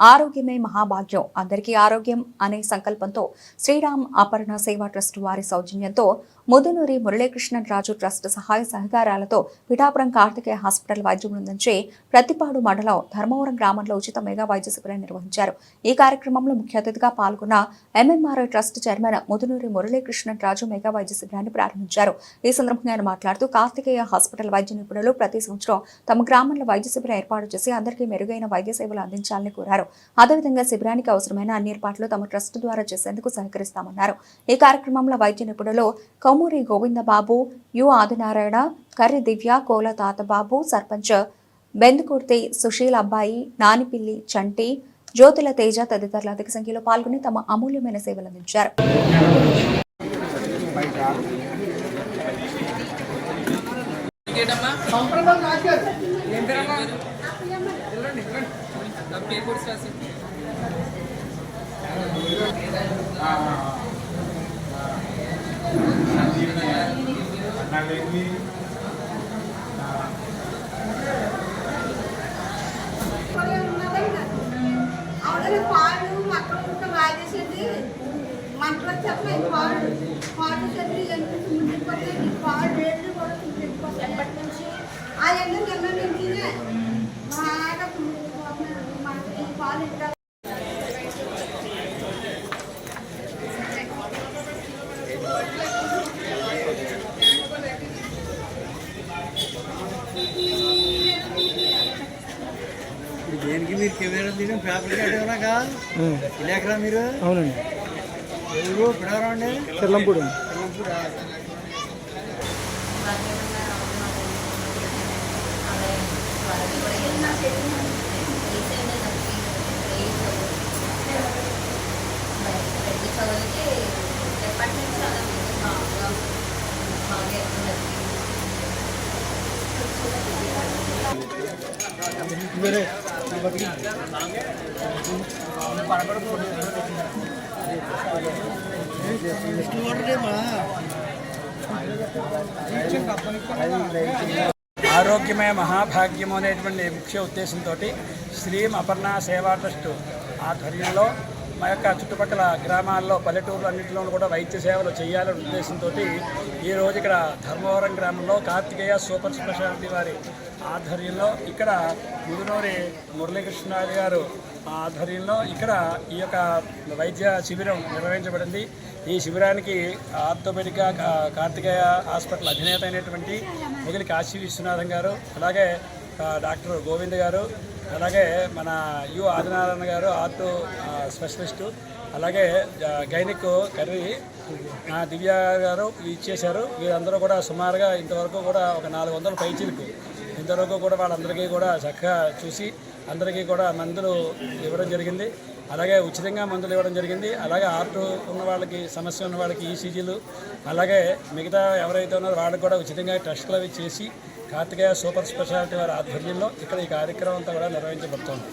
ఆరోగ్యమే మహాభాగ్యం. అందరికీ ఆరోగ్యం అనే సంకల్పంతో శ్రీరామ్ అపర్ణ సేవా ట్రస్ట్ వారి సౌజన్యంతో ముదునూరి మురళీకృష్ణన్ రాజు ట్రస్ట్ సహాయ సహకారాలతో పిఠాపురం కార్తికేయ హాస్పిటల్ వైద్య బృందంచే ప్రతిపాడు మండలం ధర్మవరం గ్రామంలో ఉచిత మెగా వైద్య శిబిరం నిర్వహించారు. ఈ కార్యక్రమంలో ముఖ్య అతిథిగా పాల్గొన్న MMRI trust chairman Mudunuri Muralikrishnan Raju mega వైద్య శిబిరాన్ని ప్రారంభించారు. ఈ సందర్భంగా ఆయన మాట్లాడుతూ కార్తికేయ హాస్పిటల్ వైద్య నిపుణులు ప్రతి సంవత్సరం తమ గ్రామంలో వైద్య శిబిరం ఏర్పాటు చేసి అందరికీ మెరుగైన వైద్య సేవలు అందించాలని కోరారు. అదేవిధంగా శిబిరానికి అవసరమైన అన్ని ఏర్పాట్లు తమ ట్రస్ట్ ద్వారా చేసేందుకు సహకరిస్తామన్నారు. ఈ కార్యక్రమంలో వైద్య నిపుణులు కౌ సోమూరి గోవిందబాబు యు ఆదినారాయణ కర్రి దివ్య కోల తాతబాబు సర్పంచ్ బెందుకుర్తి సుశీల్ అబ్బాయి నానిపిల్లి చంటి జ్యోతుల తేజ తదితరులు అధిక సంఖ్యలో పాల్గొని తమ అమూల్యమైన సేవలు అందించారు ఇంకేటమ్మా ఏం పేరమ్మా వెళ్ళండి పాలు అక్కడ ఉంటే వాగేసేది మంటలు వచ్చేస్తున్నాయి పాలు పాలు చదివి ఎంత చుట్టుకుపోతాయి పాలు రేట్లు కూడా చుట్టుకుపోతాయి ఎప్పటి నుంచి ఆ ఎండ నిన్న నుంచినే బాగా చుట్టుకుపోతున్నారు ఈ పాలు ఇంకా మీరు కెమెరా తీయడం పేపర్ కట్టేవనాక ఇలాకరా మీరు? అవునండి. ఎవరు పిడవరా అండి? చెల్లంపూడి మా ఆరోగ్యమే మహాభాగ్యము అనేటువంటి ముఖ్య ఉద్దేశంతో శ్రీం అపర్ణ సేవా ట్రస్ట్ ఆధ్వర్యంలో మా యొక్క చుట్టుపక్కల గ్రామాల్లో పల్లెటూర్లు అన్నింటిలోనూ కూడా వైద్య సేవలు చేయాలనే ఉద్దేశంతో ఈ రోజు ఇక్కడ ధర్మవరం గ్రామంలో కార్తికేయ సూపర్ స్పెషాలిటీ వారి ఆధ్వర్యంలో ఇక్కడ ముదునూరి మురళీకృష్ణరాజు గారు ఆధ్వర్యంలో ఇక్కడ ఈ యొక్క వైద్య శిబిరం నిర్వహించబడింది. ఈ శిబిరానికి ఆర్థోపెడిక్ కార్తికేయ హాస్పిటల్ అధినేత అయినటువంటి మొగిలి కాశీ విశ్వనాథన్ గారు అలాగే డాక్టర్ గోవింద్ గారు అలాగే మన యు ఆదినారాయణ గారు ఆర్థో స్పెషలిస్టు అలాగే గైనిక్ కర్రీ నా దివ్య గారు ఇచ్చేశారు. వీరందరూ కూడా సుమారుగా ఇంతవరకు కూడా ఒక నాలుగు వందల పైచీలకు ఇంతవరకు కూడా వాళ్ళందరికీ కూడా చక్కగా చూసి అందరికీ కూడా మందులు ఇవ్వడం జరిగింది. అలాగే ఉచితంగా మందులు ఇవ్వడం జరిగింది. అలాగే ఆర్ట్ ఉన్న వాళ్ళకి సమస్య ఉన్న వాళ్ళకి ఈసీజీలు అలాగే మిగతా ఎవరైతే ఉన్నారో వాళ్ళకి కూడా ఉచితంగా టెస్టులు అవి చేసి కార్తికేయ సూపర్ స్పెషాలిటీ వారి ఆధ్వర్యంలో ఇక్కడ ఈ కార్యక్రమం అంతా కూడా నిర్వహించబడుతుంది.